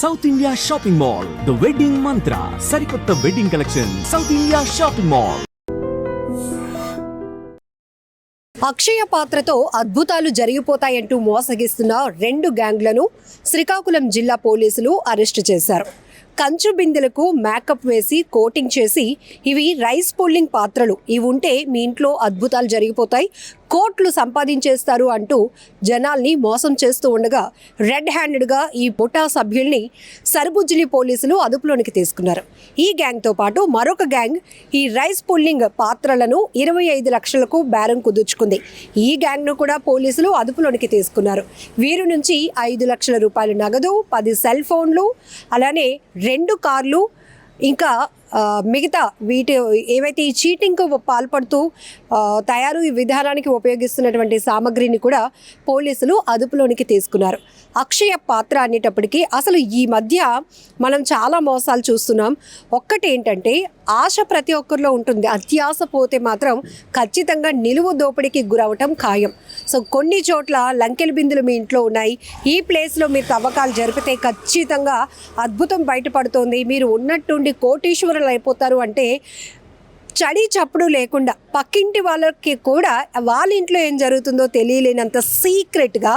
South India shopping mall the wedding Mantra సరికొత్త wedding collection South India shopping mall Akshaya పాత్రతో అద్భుతాలు జరిగిపోతాయంటూ మోసగిస్తున్న రెండు గ్యాంగ్లను శ్రీకాకుళం జిల్లా పోలీసులు అరెస్టు చేశారు. కంచు బిందెలకు మేకప్ వేసి కోటింగ్ చేసి ఇవి రైస్ పుల్లింగ్ పాత్రలు. ఇవి ఉంటే మీ ఇంట్లో అద్భుతాలు జరిగిపోతాయి. కోట్లు సంపాదించేస్తారు అంటూ జనాల్ని మోసం చేస్తూ ఉండగా రెడ్ హ్యాండెడ్గా ఈ ముఠా సభ్యుల్ని సరుబుజ్జిలి పోలీసులు అదుపులోనికి తీసుకున్నారు. ఈ గ్యాంగ్తో పాటు మరొక గ్యాంగ్ ఈ రైస్ పుల్లింగ్ పాత్రలను ఇరవై ఐదు లక్షలకు బేరం కుదుర్చుకుంది. ఈ గ్యాంగ్ను కూడా పోలీసులు అదుపులోనికి తీసుకున్నారు. వీరి నుంచి ఐదు లక్షల రూపాయలు నగదు పది సెల్ ఫోన్లు అలానే రెండు కార్లు ఇంకా మిగతా వీటి ఏవైతే ఈ చీటింగ్కు పాల్పడుతూ తయారు ఈ విధానానికి ఉపయోగిస్తున్నటువంటి సామగ్రిని కూడా పోలీసులు అదుపులోనికి తీసుకున్నారు. అక్షయ పాత్ర అనేటప్పటికీ అసలు ఈ మధ్య మనం చాలా మోసాలు చూస్తున్నాం. ఒక్కటి ఏంటంటే ఆశ ప్రతి ఒక్కరిలో ఉంటుంది. అత్యాశ పోతే మాత్రం ఖచ్చితంగా నిలువు దోపిడీకి గురవటం ఖాయం. సో కొన్ని చోట్ల లంకెల బిందులు మీ ఇంట్లో ఉన్నాయి. ఈ ప్లేస్లో మీరు తవ్వకాలు జరిపితే ఖచ్చితంగా అద్భుతం బయటపడుతోంది. మీరు ఉన్నట్టుండి కోటీశ్వరులు అయిపోతారు అంటే చడి చప్పుడు లేకుండా పక్కింటి వాళ్ళకి కూడా వాళ్ళ ఇంట్లో ఏం జరుగుతుందో తెలియలేనంత సీక్రెట్గా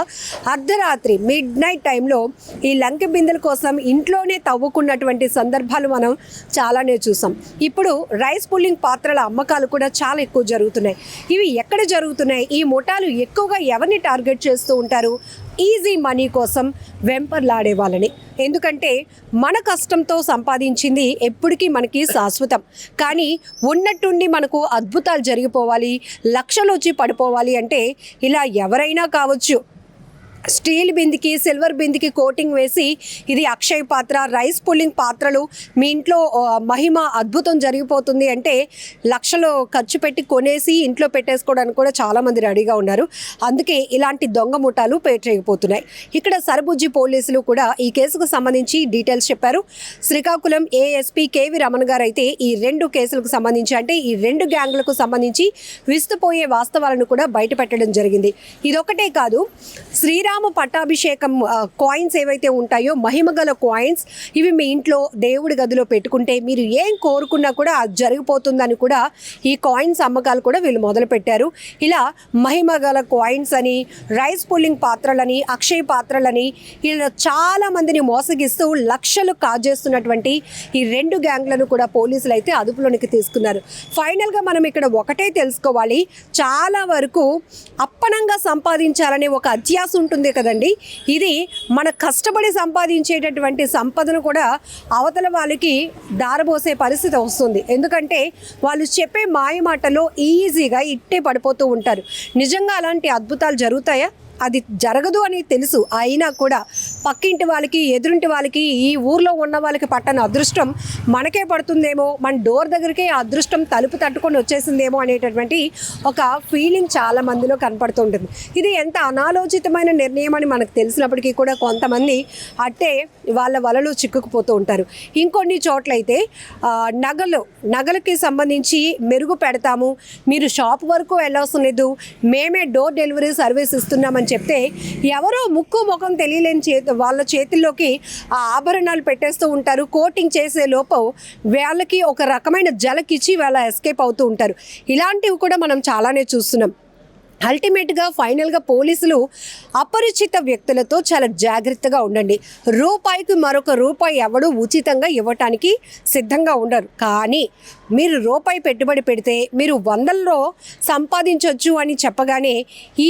అర్ధరాత్రి మిడ్ నైట్ టైంలో ఈ లంక బిందెల కోసం ఇంట్లోనే తవ్వుకున్నటువంటి సందర్భాలు మనం చాలానే చూసాం. ఇప్పుడు రైస్ పుల్లింగ్ పాత్రల అమ్మకాలు కూడా చాలా ఎక్కువ జరుగుతున్నాయి. ఇవి ఎక్కడ జరుగుతున్నాయి? ఈ ముఠాలు ఎక్కువగా ఎవరిని టార్గెట్ చేస్తూ ఉంటారు? ఈజీ మనీ కోసం వెంపర్లాడే వాళ్ళని ఎందుకంటే మన కష్టంతో సంపాదించింది ఎప్పటికీ మనకి శాశ్వతం. కానీ ఉన్నట్టుండి మనకు అద్భుతాలు జరిగిపోవాలి లక్షలు వచ్చి పడిపోవాలి అంటే ఇలా ఎవరైనా కావచ్చు. స్టీల్ బిందికి సిల్వర్ బిందికి కోటింగ్ వేసి ఇది అక్షయ్ పాత్ర రైస్ పుల్లింగ్ పాత్రలు మీ ఇంట్లో మహిమ అద్భుతం జరిగిపోతుంది అంటే లక్షలు ఖర్చు పెట్టి కొనేసి ఇంట్లో పెట్టేసుకోవడానికి కూడా చాలామంది రెడీగా ఉన్నారు. అందుకే ఇలాంటి దొంగ ముఠాలు పేటరేగిపోతున్నాయి ఇక్కడ సరబుజ్జి పోలీసులు కూడా ఈ కేసుకు సంబంధించి డీటెయిల్స్ చెప్పారు. శ్రీకాకుళం ఏఎస్పీ కేవి రమణ గారు అయితే ఈ రెండు కేసులకు సంబంధించి అంటే ఈ రెండు గ్యాంగ్లకు సంబంధించి విస్తుపోయే వాస్తవాలను కూడా బయటపెట్టడం జరిగింది. ఇదొకటే కాదు శ్రీరామ్ పట్టాభిషేకం కాయిన్స్ ఏవైతే ఉంటాయో మహిమగల కాయిన్స్ ఇవి మీ ఇంట్లో దేవుడి గదిలో పెట్టుకుంటే మీరు ఏం కోరుకున్నా కూడా అది జరిగిపోతుందని కూడా ఈ కాయిన్స్ అమ్మకాలు కూడా వీళ్ళు మొదలు పెట్టారు. ఇలా మహిమగల కాయిన్స్ అని రైస్ పుల్లింగ్ పాత్రలని అక్షయ పాత్రలని ఇలా చాలా మందిని మోసగిస్తూ లక్షలు కాజేస్తున్నటువంటి ఈ రెండు గ్యాంగ్లను కూడా పోలీసులు అయితే అదుపులోనికి తీసుకున్నారు. ఫైనల్గా మనం ఇక్కడ ఒకటే తెలుసుకోవాలి. చాలా వరకు అప్పనంగా సంపాదించాలనే ఒక అత్యాస ఉంటుంది. కదండి. ఇది మన కష్టపడి సంపాదించేటటువంటి సంపదను కూడా అవతల వాళ్ళకి దారబోసే పరిస్థితి వస్తుంది. ఎందుకంటే వాళ్ళు చెప్పే మాయ మాటలో ఈజీగా ఇట్టే పడిపోతూ ఉంటారు. నిజంగా అలాంటి అద్భుతాలు జరుగుతాయా? అది జరగదు అని తెలుసు. అయినా కూడా పక్కింటి వాళ్ళకి ఎదురింటి వాళ్ళకి ఈ ఊర్లో ఉన్న వాళ్ళకి పట్టని అదృష్టం మనకే పడుతుందేమో మన డోర్ దగ్గరికే అదృష్టం తలుపు తట్టుకొని వచ్చేసిందేమో అనేటటువంటి ఒక ఫీలింగ్ చాలా మందిలో కనపడుతుంటుంది. ఇది ఎంత అనాలోచితమైన నిర్ణయం అని మనకు తెలిసినప్పటికీ కూడా కొంతమంది అట్టే వాళ్ళ వలలో చిక్కుకుపోతూ ఉంటారు. ఇంకొన్ని చోట్లయితే నగలు నగలకి సంబంధించి మెరుగు పెడతాము. మీరు షాప్ వరకు వెళ్ళవసరం లేదు మేమే డోర్ డెలివరీ సర్వీస్ ఇస్తున్నామని చెప్తే ఎవరో ముక్కు ముఖం తెలియలేని చేతి వాళ్ళ చేతుల్లోకి ఆ ఆభరణాలు పెట్టేస్తూ ఉంటారు. కోటింగ్ చేసే లోపు వాళ్ళకి ఒక రకమైన జలకిచ్చి వాళ్ళ ఎస్కేప్ అవుతూ ఉంటారు. ఇలాంటివి కూడా మనం చాలానే చూస్తున్నాం. అల్టిమేట్గా ఫైనల్గా పోలీసులు అపరిచిత వ్యక్తులతో చాలా జాగ్రత్తగా ఉండండి. రూపాయికి మరొక రూపాయి ఎవడు ఉచితంగా ఇవ్వటానికి సిద్ధంగా ఉండరు. కానీ మీరు రూపాయి పెట్టుబడి పెడితే మీరు వందల్లో సంపాదించవచ్చు అని చెప్పగానే ఈ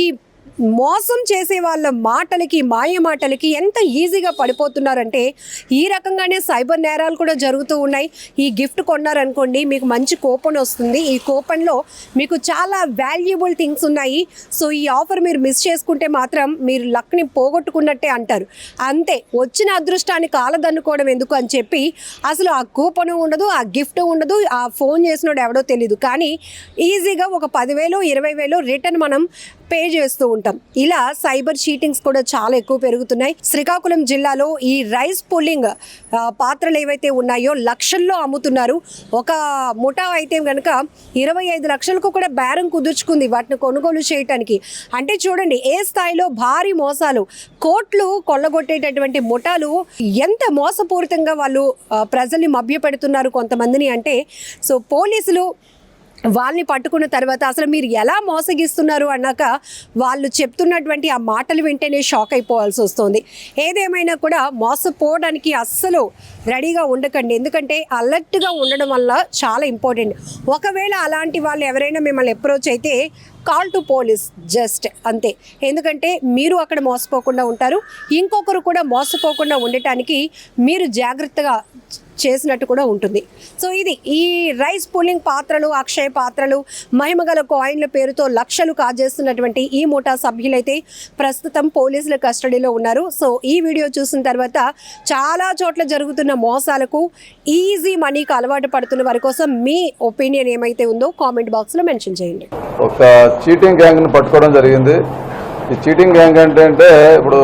మోసం చేసే వాళ్ళ మాటలకి మాయ మాటలకి ఎంత ఈజీగా పడిపోతున్నారంటే ఈ రకంగానే సైబర్ నేరాలు కూడా జరుగుతూ ఉన్నాయి. ఈ గిఫ్ట్ కొన్నారనుకోండి మీకు మంచి కూపన్ వస్తుంది. ఈ కూపన్లో మీకు చాలా వాల్యుబుల్ థింగ్స్ ఉన్నాయి. సో ఈ ఆఫర్ మీరు మిస్ చేసుకుంటే మాత్రం మీరు లక్ని పోగొట్టుకున్నట్టే అంటారు. అంతే వచ్చిన అదృష్టాన్ని కాలదన్నుకోవడం ఎందుకు అని చెప్పి అసలు ఆ కూపన్ ఉండదు ఆ గిఫ్ట్ ఉండదు ఆ ఫోన్ చేసినోడు ఎవడో తెలియదు కానీ ఈజీగా ఒక పదివేలు ఇరవై వేలు రిటర్న్ మనం పే చేస్తూ ఉంటాం. ఇలా సైబర్ చీటింగ్స్ కూడా చాలా ఎక్కువ పెరుగుతున్నాయి. శ్రీకాకుళం జిల్లాలో ఈ రైస్ పుల్లింగ్ పాత్రలు ఏవైతే ఉన్నాయో లక్షల్లో అమ్ముతున్నారు. ఒక ముఠా అయితే కనుక ఇరవై ఐదు లక్షలకు కూడా బేరం కుదుర్చుకుంది వాటిని కొనుగోలు చేయటానికి. అంటే చూడండి ఏ స్థాయిలో భారీ మోసాలు కోట్లు కొల్లగొట్టేటటువంటి ముఠాలు ఎంత మోసపూరితంగా వాళ్ళు ప్రజల్ని మభ్యపెడుతున్నారు కొంతమందిని అంటే సో పోలీసులు వాళ్ళని పట్టుకున్న తర్వాత అసలు మీరు ఎలా మోసగిస్తున్నారు అన్నాక వాళ్ళు చెప్తున్నటువంటి ఆ మాటలు వింటేనే షాక్ అయిపోవాల్సి వస్తుంది. ఏదేమైనా కూడా మోసపోవడానికి అస్సలు రెడీగా ఉండకండి. ఎందుకంటే అలర్ట్గా ఉండడం వల్ల చాలా ఇంపార్టెంట్. ఒకవేళ అలాంటి వాళ్ళు ఎవరైనా మిమ్మల్ని అప్రోచ్ అయితే కాల్ టు పోలీస్ జస్ట్ అంతే. ఎందుకంటే మీరు అక్కడ మోసపోకుండా ఉంటారు. ఇంకొకరు కూడా మోసపోకుండా ఉండటానికి మీరు జాగ్రత్తగా చేసినట్టు కూడా ఉంటుంది. సో ఇది ఈ రైస్ పుల్లింగ్ పాత్రలు అక్షయ పాత్రలు మహిమగల కాయిన్ల పేరుతో లక్షలు కాజేస్తున్నటువంటి ఈ ముఠా సభ్యులైతే ప్రస్తుతం పోలీసుల కస్టడీలో ఉన్నారు. సో ఈ వీడియో చూసిన తర్వాత చాలా చోట్ల జరుగుతున్న మోసాలకు ఈజీ మనీకి అలవాటు పడుతున్న వారి కోసం మీ ఒపీనియన్ ఏమైతే ఉందో కామెంట్ బాక్స్లో మెన్షన్ చేయండి. ఒక చీటింగ్ గ్యాంగ్ని పట్టుకోవడం జరిగింది. ఈ చీటింగ్ గ్యాంగ్ అంటే అంటే ఇప్పుడు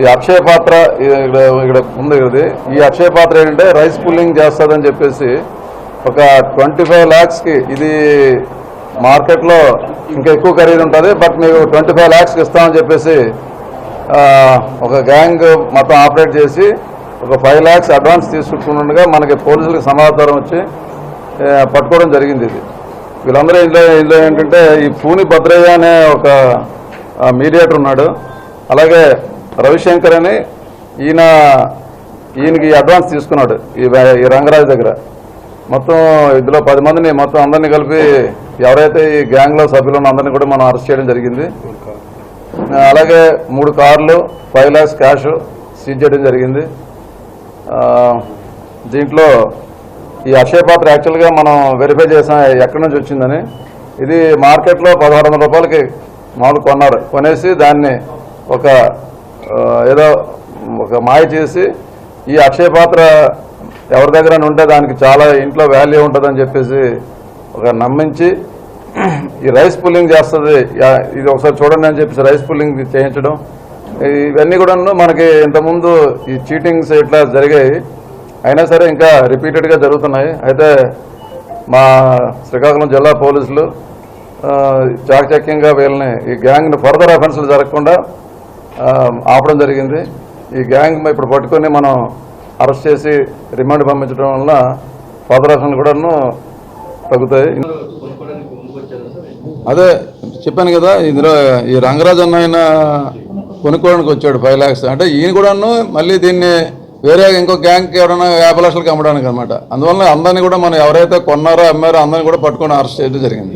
ఈ అక్షయ పాత్ర ఇక్కడ ఇక్కడ ఉంది ఇది. ఈ అక్షయ పాత్ర ఏంటంటే రైస్ పుల్లింగ్ చేస్తుందని చెప్పేసి ఒక ట్వంటీ ఫైవ్ ల్యాక్స్కి ఇది మార్కెట్లో ఇంకా ఎక్కువ ఖరీదు ఉంటుంది. బట్ మీకు ట్వంటీ ఫైవ్ ల్యాక్స్కి ఇస్తామని చెప్పేసి ఒక గ్యాంగ్ మొత్తం ఆపరేట్ చేసి ఒక ఫైవ్ ల్యాక్స్ అడ్వాన్స్ తీసుకుంటుండగా మనకి పోలీసులకు సమాచారం వచ్చి పట్టుకోవడం జరిగింది ఇది. వీళ్ళందరూ ఇంట్లో ఇంట్లో ఏంటంటే ఈ పూని భద్రయ్య అనే ఒక మీడియేటర్ ఉన్నాడు. అలాగే రవిశంకర్ అని ఈయన ఈయనకి అడ్వాన్స్ తీసుకున్నాడు ఈ ఈ రంగరాజు దగ్గర. మొత్తం ఇందులో పది మందిని మొత్తం అందరినీ కలిపి ఎవరైతే ఈ గ్యాంగ్లో సభ్యులు ఉన్న అందరినీ కూడా మనం అరెస్ట్ చేయడం జరిగింది. అలాగే మూడు కార్లు ఫైవ్ ల్యాక్స్ క్యాష్ సీజ్ చేయడం జరిగింది. దీంట్లో ఈ అక్షయ పాత్ర యాక్చువల్గా మనం వెరిఫై చేసాం ఎక్కడి నుంచి వచ్చిందని. ఇది మార్కెట్లో పదహారు వందల రూపాయలకి మామూలు కొన్నారు. కొనేసి దాన్ని ఒక ఏదో ఒక మాయ చేసి ఈ అక్షయ పాత్ర ఎవరి దగ్గర ఉంటే దానికి చాలా ఇంట్లో వాల్యూ ఉంటుందని చెప్పేసి ఒక నమ్మించి ఈ రైస్ పుల్లింగ్ చేస్తుంది. యా- ఇది ఒకసారి చూడండి అని చెప్పేసి రైస్ పుల్లింగ్ చేయించడం. ఇవన్నీ కూడా మనకి ఇంతకుముందు ఈ చీటింగ్స్ ఇట్లా జరిగాయి. అయినా సరే ఇంకా రిపీటెడ్గా జరుగుతున్నాయి. అయితే మా శ్రీకాకుళం జిల్లా పోలీసులు చాకచక్యంగా వీళ్ళని ఈ గ్యాంగ్ని ఫర్దర్ అఫెన్స్లు జరగకుండా ఆపడం జరిగింది. ఈ గ్యాంగ్ ఇప్పుడు పట్టుకొని మనం అరెస్ట్ చేసి రిమాండ్ పంపించడం వల్ల ఫర్దర్ కూడాను తగ్గుతాయి. అదే చెప్పాను కదా ఇందులో ఈ రంగరాజన్ ఆయన కొనుక్కోవడానికి వచ్చాడు ఫైవ్ ల్యాక్స్ అంటే ఈయన కూడాను మళ్ళీ దీన్ని వేరే ఇంకో గ్యాంగ్కి ఎవరైనా యాభై లక్షలకు అమ్మడానికి అనమాట అందువల్ల అందరినీ కూడా మనం ఎవరైతే కొన్నారో అమ్మారో అందరిని కూడా పట్టుకొని అరెస్ట్ చేయడం జరిగింది.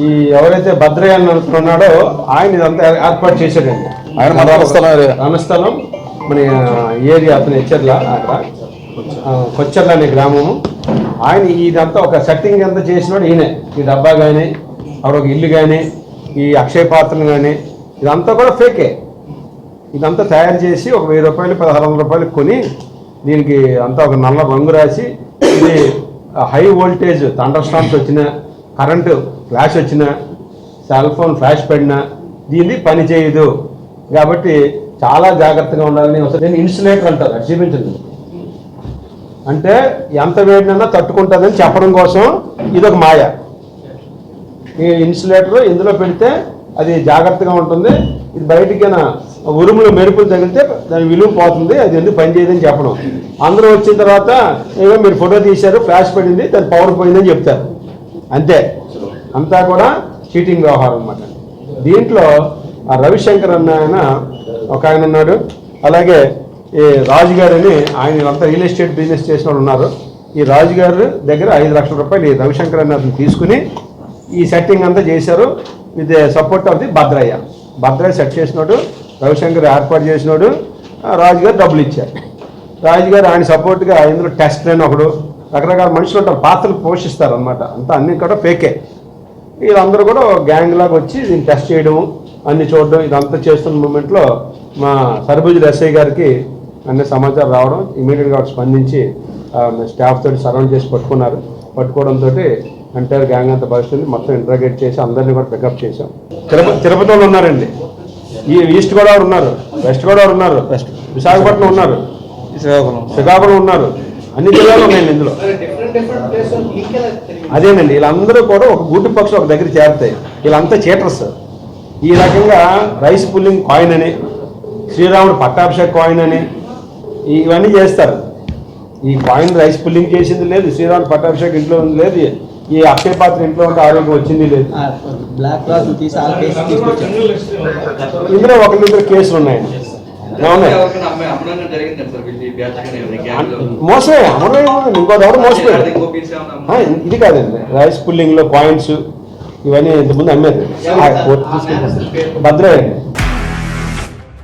ఈ ఎవరైతే భద్రయ్య అని అనుకున్నాడో ఆయన ఇదంతా ఏర్పాటు చేశాడండి. ఆయన మన రంగస్థలం ఏరియా. రంగస్థలం మన ఏరియా అతను హెచ్చర్ల అక్కడ. కొచ్చర్ల అనే గ్రామము. ఆయన ఇదంతా ఒక సెట్టింగ్ అంతా చేసినాడు ఈయనే. ఈ డబ్బా కానీ ఒక ఇల్లు కానీ ఈ అక్షయ పాత్రలు కానీ ఇదంతా కూడా ఫేకే. ఇదంతా తయారు చేసి ఒక వెయ్యి రూపాయలు పదహారు వందల రూపాయలు కొని దీనికి అంతా ఒక నల్ల రంగు రాసి ఇది హై వోల్టేజ్ థండర్ స్టామ్స్ వచ్చిన కరెంటు ఫ్లాష్ వచ్చిన సెల్ ఫోన్ ఫ్లాష్ పడినా దీన్ని పని చేయదు. కాబట్టి చాలా జాగ్రత్తగా ఉండాలని ఒకసారి నేను ఇన్సులేటర్ అంటారు అది చూపించండి. అంటే ఎంత వేడినన్నా తట్టుకుంటుందని చెప్పడం కోసం ఇదొక మాయ. ఈ ఇన్సులేటర్ ఇందులో పెడితే అది జాగ్రత్తగా ఉంటుంది. ఇది బయటికి ఉరుములు మెరుపులు తగిలితే దాని విలువ పోతుంది అది ఎందుకు పనిచేయదని చెప్పడం. అందరూ వచ్చిన తర్వాత ఏదో మీరు ఫోటో తీశారు ఫ్లాష్ పడింది దాని పవర్ పోయిందని చెప్తారు. అంతే. అంతా కూడా చీటింగ్ వ్యవహారం అన్నమాట. దీంట్లో ఆ రవిశంకర్ అన్న ఆయన ఒక ఆయన ఉన్నాడు. అలాగే ఈ రాజు గారని ఆయన అంతా రియల్ ఎస్టేట్ బిజినెస్ చేసిన వాళ్ళు ఉన్నారు. ఈ రాజు గారు దగ్గర ఐదు లక్షల రూపాయలు ఈ రవిశంకర్ అన్న అతను తీసుకుని ఈ సెట్టింగ్ అంతా చేశారు. With support of the Bhadraiah. Bhadraiah set చేసినాడు రవిశంకర్ ఏర్పాటు చేసినోడు రాజుగారు రాజు గారు డబ్బులు ఇచ్చారు. రాజు గారు ఆయన సపోర్ట్గా ఇందులో టెస్ట్ అని ఒకడు రకరకాల మనుషులు ఉంటారు పాత్రలు పోషిస్తారు అనమాట అంతా అన్ని కూడా ఫేకే. వీళ్ళందరూ కూడా గ్యాంగ్ లాగా వచ్చి దీన్ని టెస్ట్ చేయడం అన్ని చూడడం ఇదంతా చేస్తున్న మూమెంట్లో మా సర్బుజుల ఎస్ఐ గారికి అన్ని సమాచారం రావడం ఇమీడియట్గా స్పందించి స్టాఫ్ తోటి సరౌండ్ చేసి పట్టుకున్నారు. పట్టుకోవడంతో ఎంటైర్ గ్యాంగ్ అంతా పరిస్థితి మొత్తం ఇంటర్గేట్ చేసి అందరినీ కూడా పికప్ చేసాం తిరుపతి తిరుపతిలో ఉన్నారండి. ఈ ఈస్ట్ గోదావరి ఉన్నారు వెస్ట్ గోదావరి ఉన్నారు విశాఖపట్నం ఉన్నారు శ్రీకాకుళం ఉన్నారు. అన్ని జిల్లాలు ఉన్నాయండి ఇందులో. అదేనండి వీళ్ళందరూ కూడా ఒక గూటి పక్షి ఒక దగ్గర చేరుతాయి. వీళ్ళంతా చీటర్స్. ఈ రకంగా రైస్ పుల్లింగ్ కాయిన్ అని శ్రీరాముడు పట్టాభిషేక్ కాయిన్ అని ఇవన్నీ చేస్తారు. ఈ కాయిన్ రైస్ పుల్లింగ్ చేసింది లేదు శ్రీరాముడు పట్టాభిషేక్ ఇంట్లో ఉంది లేదు. ఈ అక్షయ పాత్ర ఇంట్లో ఉంటే ఆరోగ్యం వచ్చింది లేదు. బ్లాక్ ఇందులో ఒకరిద్దరు కేసులు ఉన్నాయండి మోసమే ఇంకో మోసపోయాడు ఆ, ఇది కాదండి రైస్ పుల్లింగ్లో కాయిన్స్ ఇవన్నీ ఇంతకుముందు తీసుకెళ్ళి భద్రయ్యండి